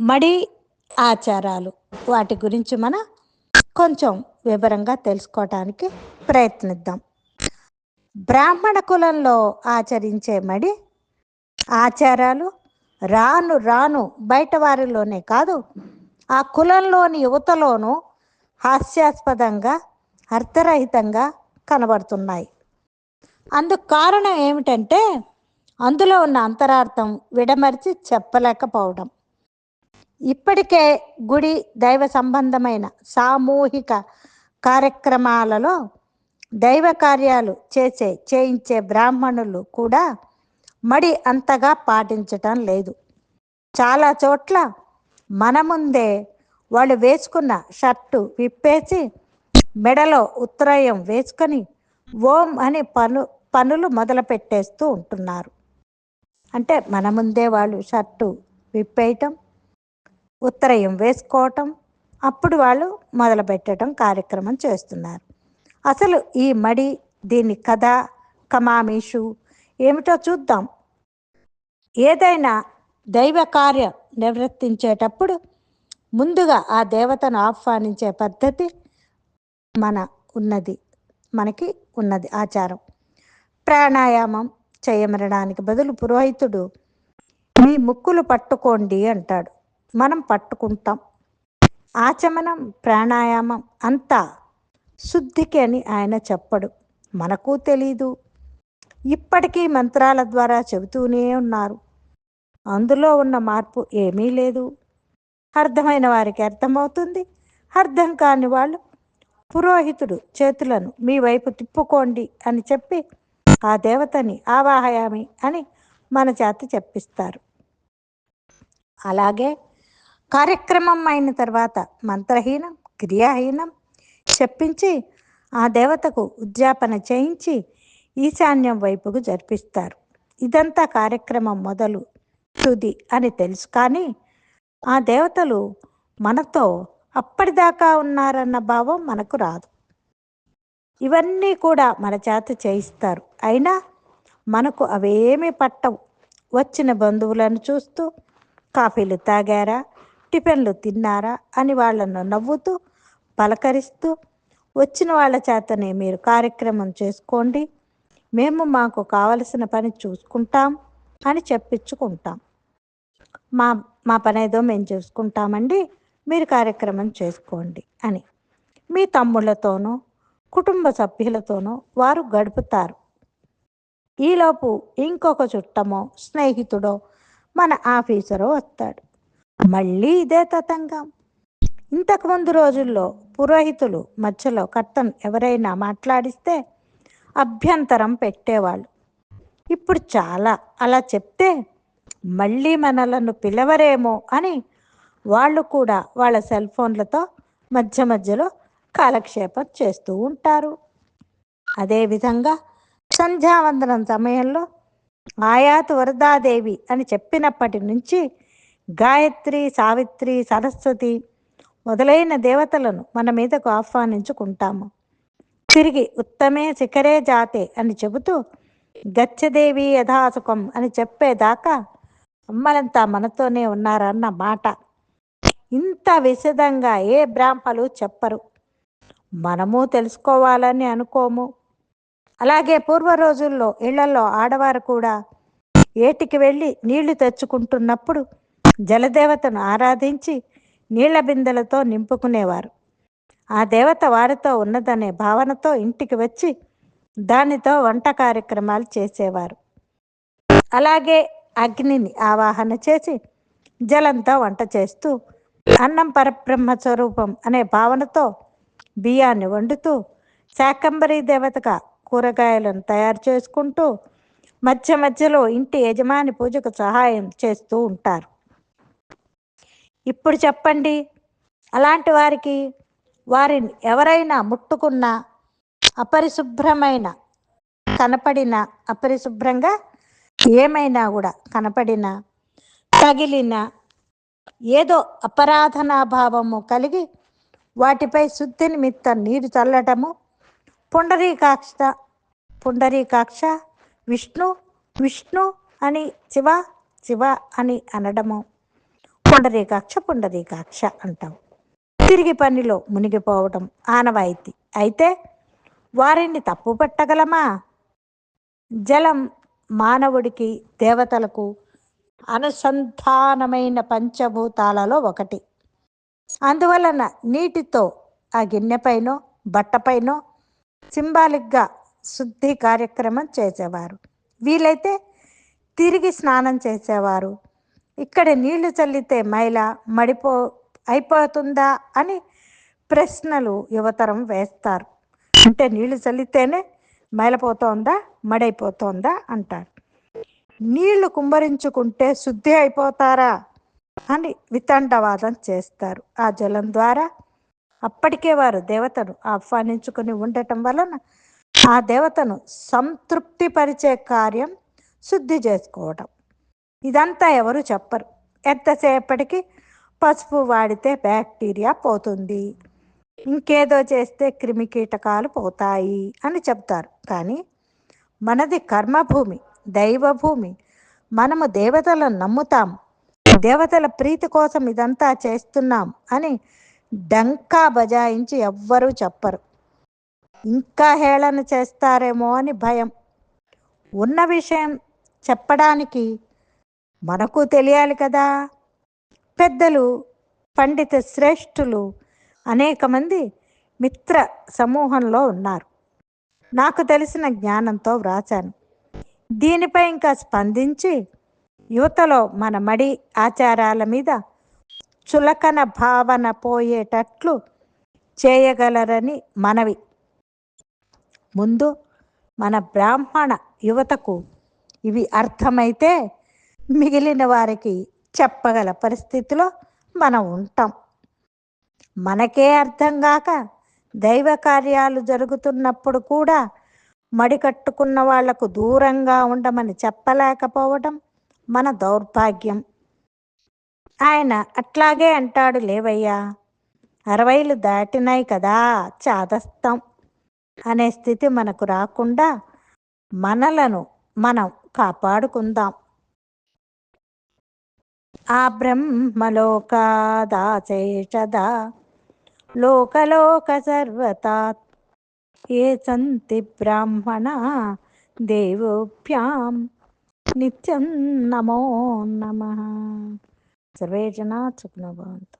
మడి ఆచారాలు. వాటి గురించి మనం కొంచెం వివరంగా తెలుసుకోవటానికి ప్రయత్నిద్దాం. బ్రాహ్మణ కులంలో ఆచరించే మడి ఆచారాలు రాను రాను బయట వారిలోనే కాదు ఆ కులంలోని యువతలోనూ హాస్యాస్పదంగా అర్థరహితంగా కనబడుతున్నాయి. అందుకు కారణం ఏమిటంటే అందులో ఉన్న అంతరార్థం విడమర్చి చెప్పలేకపోవడం. ఇప్పటికే గుడి దైవ సంబంధమైన సామూహిక కార్యక్రమాలలో దైవ కార్యాలు చేసే చేయించే బ్రాహ్మణులు కూడా మడి అంతగా పాటించటం లేదు. చాలా చోట్ల మన ముందే వాళ్ళు వేసుకున్న షర్టు విప్పేసి మెడలో ఉత్తరాయం వేసుకొని ఓం అని పను పనులు మొదలుపెట్టేస్తూ ఉంటున్నారు. అంటే మన ముందే వాళ్ళు షర్టు విప్పేయటం ఉత్తరయం వేసుకోవటం అప్పుడు వాళ్ళు మొదలు పెట్టడం కార్యక్రమం చేస్తున్నారు. అసలు ఈ మడి దీని కథ కమామీషు ఏమిటో చూద్దాం. ఏదైనా దైవ కార్యం నిర్వర్తించేటప్పుడు ముందుగా ఆ దేవతను ఆహ్వానించే పద్ధతి మన ఉన్నది మనకి ఉన్నది ఆచారం. ప్రాణాయామం చేయమనడానికి బదులు పురోహితుడు మీ ముక్కులు పట్టుకోండి అంటాడు. మనం పట్టుకుంటాం. ఆచమనం ప్రాణాయామం అంతా శుద్ధికి అని ఆయన చెప్పడు. మనకు తెలీదు. ఇప్పటికీ మంత్రాల ద్వారా చెబుతూనే ఉన్నారు. అందులో ఉన్న మార్పు ఏమీ లేదు. అర్థమైన వారికి అర్థమవుతుంది. అర్థం కాని వాళ్ళు పురోహితుడు చేతులను మీ వైపు తిప్పుకోండి అని చెప్పి ఆ దేవతని ఆవాహయామి అని మన చేత చెప్పిస్తారు. అలాగే కార్యక్రమం అయిన తర్వాత మంత్రహీనం క్రియాహీనం చెప్పించి ఆ దేవతకు ఉద్యాపన చేయించి ఈశాన్యం వైపుకు జరిపిస్తారు. ఇదంతా కార్యక్రమం మొదలు తుది అని తెలుసు. కానీ ఆ దేవతలు మనతో అప్పటిదాకా ఉన్నారన్న భావం మనకు రాదు. ఇవన్నీ కూడా మన చేత చేయిస్తారు. అయినా మనకు అవేమీ పట్టవు. వచ్చిన బంధువులను చూస్తూ కాఫీలు తాగారా? టిఫిన్లు తిన్నారా అని వాళ్ళను నవ్వుతూ పలకరిస్తూ వచ్చిన వాళ్ళ చేతనే మీరు కార్యక్రమం చేసుకోండి మేము మాకు కావలసిన పని చూసుకుంటాం అని చెప్పించుకుంటాం. మా మా పని ఏదో మేము చూసుకుంటామండి మీరు కార్యక్రమం చేసుకోండి అని. మీ తమ్ముళ్ళతోనూ కుటుంబ సభ్యులతోనూ వారు గడుపుతారు. ఈలోపు ఇంకొక చుట్టమో స్నేహితుడో మన ఆఫీసరో వస్తాడు. మళ్ళీ ఇదే తతంగం. ఇంతకుముందు రోజుల్లో పురోహితులు మధ్యలో కర్తను ఎవరైనా మాట్లాడిస్తే అభ్యంతరం పెట్టేవాళ్ళు. ఇప్పుడు చాలా అలా చెప్తే మళ్ళీ మనలను పిలవరేమో అని వాళ్ళు కూడా వాళ్ళ సెల్ ఫోన్లతో మధ్య మధ్యలో కాలక్షేపం చేస్తూ ఉంటారు. అదేవిధంగా సంధ్యావందనం సమయంలో ఆయాత్ వరదాదేవి అని చెప్పినప్పటి నుంచి గాయత్రి సావిత్రి సరస్వతి మొదలైన దేవతలను మన మీదకు ఆహ్వానించుకుంటాము. తిరిగి ఉత్తమే శిఖరే జాతే అని చెబుతూ గచ్చదేవి యథాసుఖం అని చెప్పేదాకా అమ్మలంతా మనతోనే ఉన్నారన్న మాట. ఇంత విశదంగా ఏ బ్రాహ్మలు చెప్పరు. మనము తెలుసుకోవాలని అనుకోము. అలాగే పూర్వ రోజుల్లో ఇళ్ళలో ఆడవారు కూడా ఏటికి వెళ్ళి నీళ్ళు తెచ్చుకుంటున్నప్పుడు జలదేవతను ఆరాధించి నీళ్ళ బిందెలతో నింపుకునేవారు. ఆ దేవత వారితో ఉన్నదనే భావనతో ఇంటికి వచ్చి దానితో వంట కార్యక్రమాలు చేసేవారు. అలాగే అగ్నిని ఆవాహన చేసి జలంతో వంట చేస్తూ అన్నం పరబ్రహ్మ స్వరూపం అనే భావనతో బియ్యాన్ని వండుతూ శాకంబరీ దేవతగా కూరగాయలను తయారు చేసుకుంటూ మధ్య మధ్యలో ఇంటి యజమాని పూజకు సహాయం చేస్తూ ఉంటారు. ఇప్పుడు చెప్పండి. అలాంటి వారికి వారిని ఎవరైనా ముట్టుకున్న అపరిశుభ్రమైన కనపడిన అపరిశుభ్రంగా ఏమైనా కూడా కనపడిన తగిలిన ఏదో అపరాధనాభావము కలిగి వాటిపై శుద్ధి నిమిత్తం నీరు చల్లటము పుండరీకాక్ష పుండరీకాక్ష విష్ణు విష్ణు అని శివ శివ అని అనడము. పుండరీకాక్ష పుండరీకాక్ష అంటాం. తిరిగి పనిలో మునిగిపోవటం ఆనవాయితీ. అయితే వారిని తప్పు పట్టగలమా? జలం మానవుడికి దేవతలకు అనుసంధానమైన పంచభూతాలలో ఒకటి. అందువలన నీటితో ఆ గిన్నెపైనో బట్టపైనో సింబాలిక్గా శుద్ధి కార్యక్రమం చేసేవారు. వీలైతే తిరిగి స్నానం చేసేవారు. ఇక్కడ నీళ్ళు చల్లితే మైల మడిపో అయిపోతుందా అని ప్రశ్నలు యువతరం వేస్తారు. అంటే నీళ్ళు చల్లితేనే మైలపోతోందా మడైపోతోందా అంటారు. నీళ్ళు కుంభరించుకుంటే శుద్ధి అయిపోతారా అని వితండవాదం చేస్తారు. ఆ జలం ద్వారా అప్పటికే వారు దేవతను ఆహ్వానించుకొని ఉండటం వలన ఆ దేవతను సంతృప్తిపరిచే కార్యం శుద్ధి చేసుకోవటం. ఇదంతా ఎవరు చెప్పరు. ఎంతసేపటికి పసుపు వాడితే బ్యాక్టీరియా పోతుంది. ఇంకేదో చేస్తే క్రిమి కీటకాలు పోతాయి అని చెప్తారు. కానీ మనది కర్మభూమి దైవభూమి. మనము దేవతలను నమ్ముతాం. దేవతల ప్రీతి కోసం ఇదంతా చేస్తున్నాం అని డంకా బజాయించి ఎవ్వరూ చెప్పరు. ఇంకా హేళన చేస్తారేమో అని భయం. ఉన్న విషయం చెప్పడానికి మనకు తెలియాలి కదా. పెద్దలు పండిత శ్రేష్ఠులు అనేక మంది మిత్ర సమూహంలో ఉన్నారు. నాకు తెలిసిన జ్ఞానంతో వ్రాసాను దీనిపై ఇంకా స్పందించి యువతలో మన మడి ఆచారాల మీద చులకన భావన పోయేటట్లు చేయగలరని మనవి. ముందు మన బ్రాహ్మణ యువతకు ఇవి అర్థమైతే మిగిలిన వారికి చెప్పగల పరిస్థితిలో మనం ఉంటాం. మనకే అర్థం కాక దైవ కార్యాలు జరుగుతున్నప్పుడు కూడా మడి కట్టుకున్న వాళ్ళకు దూరంగా ఉండమని చెప్పలేకపోవడం మన దౌర్భాగ్యం. ఆయన అట్లాగే అంటాడు లేవయ్యా అరవైలు దాటినాయి కదా చాదస్తాం అనే స్థితి మనకు రాకుండా మనలను మనం కాపాడుకుందాం. ఆ బ్రహ్మలోకాదాచేషదా లోకలోక సర్వతాత్ ఏ సంతి బ్రాహ్మణ దేవోభ్యాం. నిత్యం నమో నమ. సర్వే జనా సుఖినో భవంతు.